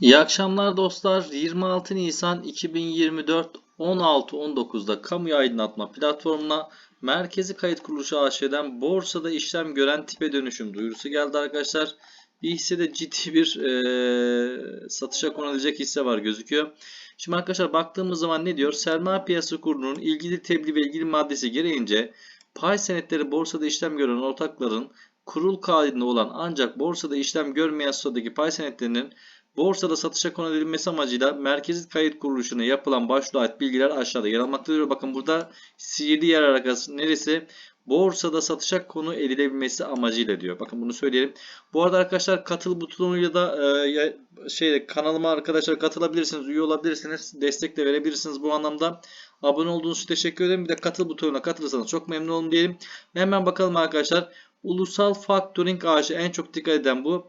İyi akşamlar dostlar. 26 Nisan 2024 16.19'da kamu aydınlatma platformuna Merkezi Kayıt Kuruluşu AŞ'den borsada işlem gören tipe dönüşüm duyurusu geldi arkadaşlar. Bir hissede ciddi bir eee, satışa konulacak hisse var gözüküyor. Şimdi arkadaşlar baktığımız zaman ne diyor? Sermaye Piyasası Kurulu'nun ilgili tebliğ ve ilgili maddesi gereğince pay senetleri borsada işlem gören ortakların kurul kaidinde olan ancak borsada işlem görmeyen statüdeki pay senetlerinin Borsada satışa konulması amacıyla merkezi kayıt kuruluşuna yapılan başvuruya ait bilgiler aşağıda yer almaktadır. Bakın burada sihirli yer arkası neresi? Borsada satışa konu edilebilmesi amacıyla diyor. Bakın bunu söyleyelim. Bu arada arkadaşlar katıl butonuyla da e, ya- şey kanalıma arkadaşlar katılabilirsiniz, üye olabilirsiniz, destek de verebilirsiniz bu anlamda. Abone olduğunuz için teşekkür ederim. Bir de katıl butonuna katılırsanız çok memnun olurum diyelim. Hemen bakalım arkadaşlar. Ulusal Factoring AŞ en çok dikkat eden bu.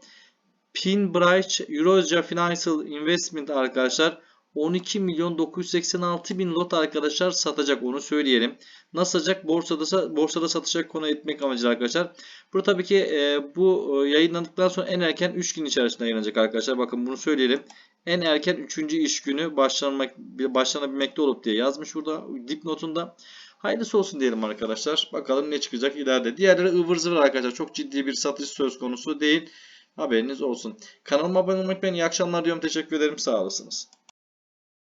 Pinbridge Eurasia Financial Investment arkadaşlar 12 milyon 986 bin lot arkadaşlar satacak onu söyleyelim. Nasıl satacak? Borsada, borsada satışa konu etmek amacıyla arkadaşlar. Bu tabii ki e, bu e, yayınlandıktan sonra en erken 3 gün içerisinde yayınlanacak arkadaşlar. Bakın bunu söyleyelim. En erken 3. iş günü başlanmak, başlanabilmekte olup diye yazmış burada dipnotunda. Hayırlısı olsun diyelim arkadaşlar. Bakalım ne çıkacak ileride. Diğerleri ıvır zıvır arkadaşlar. Çok ciddi bir satış söz konusu değil. Haberiniz olsun. Kanalıma abone olmayı unutmayın. İyi akşamlar diyorum. Teşekkür ederim. Sağ olasınız.